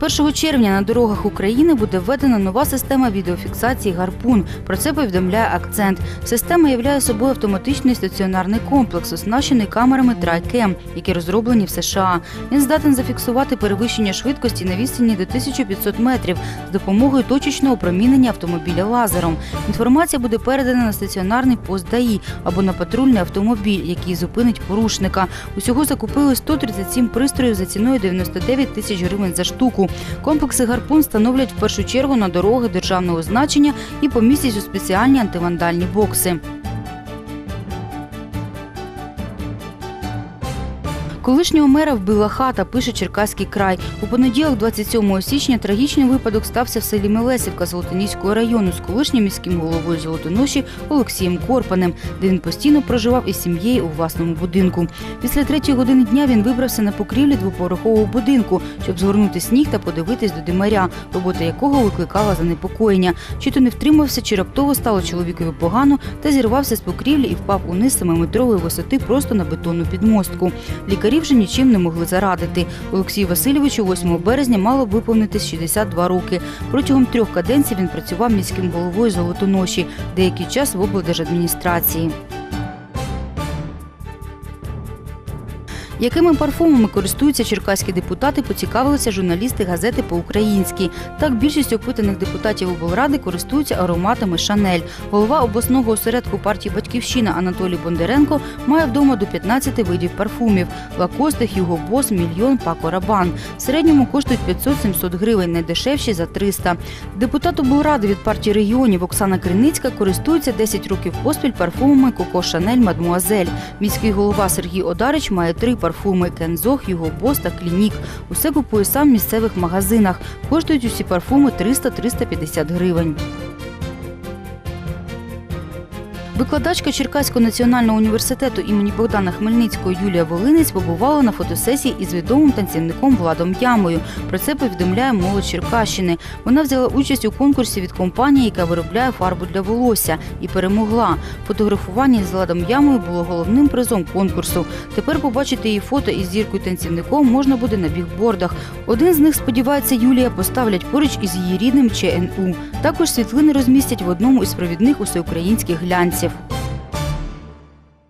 1 червня на дорогах України буде введена нова система відеофіксації гарпун. Про це повідомляє акцент. Система являє собою автоматичний стаціонарний комплекс, оснащений камерами TriCam, які розроблені в США. Він здатен зафіксувати перевищення швидкості на відстані до 1500 метрів з допомогою точечного промінення автомобіля лазером. Інформація буде передана на стаціонарний пост ДАІ або на патрульний автомобіль, який зупинить порушника. Усього закупили 137 пристроїв за ціною 99 тисяч гривень за штуку. Комплекси гарпун становлять в першу чергу на дороги державного значення і помістять у спеціальні антивандальні бокси. Колишнього мера вбила хата, пише Черкаський край. У понеділок, 27 січня, трагічний випадок стався в селі Мелесівка Золотоніського району з колишнім міським головою Золотоноші Олексієм Корпанем, де він постійно проживав із сім'єю у власному будинку. Після третьої години дня він вибрався на покрівлі двоповерхового будинку, щоб згорнути сніг та подивитись до димаря, робота якого викликала занепокоєння. Чи то не втримався, чи раптово стало чоловікові погано та зірвався з покрівлі і впав униз семиметрової висоти просто на бетонну підмостку. Лікарі вже нічим не могли зарадити. Олексію Васильовичу 8 березня мало виповнитись 62 роки. Протягом трьох каденцій він працював міським головою Золотоноші, деякий час в облдержадміністрації. Якими парфумами користуються черкаські депутати, поцікавилися журналісти газети по-українськи. Так, більшість опитаних депутатів облради користуються ароматами Шанель. Голова обласного осередку партії Батьківщина Анатолій Бондаренко має вдома до 15 видів парфумів: Лакосте, Хюго Бос, Мільйон, Пако Рабан. В середньому коштують 500-700 гривень, найдешевші за 300. Депутат облради від партії регіонів Оксана Криницька користується 10 років поспіль парфумами Коко Шанель Мадмуазель. Міський голова Сергій Одарич має три парфуми Кензо, його Бос та Клінік. Усе купує сам в місцевих магазинах. Коштують усі парфуми 300-350 гривень. Викладачка Черкаського національного університету імені Богдана Хмельницького Юлія Волинець побувала на фотосесії із відомим танцівником Владом Ямою. Про це повідомляє молодь Черкащини. Вона взяла участь у конкурсі від компанії, яка виробляє фарбу для волосся, і перемогла. Фотографування з Владом Ямою було головним призом конкурсу. Тепер побачити її фото із зіркою танцівником можна буде на бігбордах. Один з них, сподівається, Юлія поставлять поруч із її рідним ЧНУ. Також світлини розмістять в одному із провідних усеукраїнських глянців.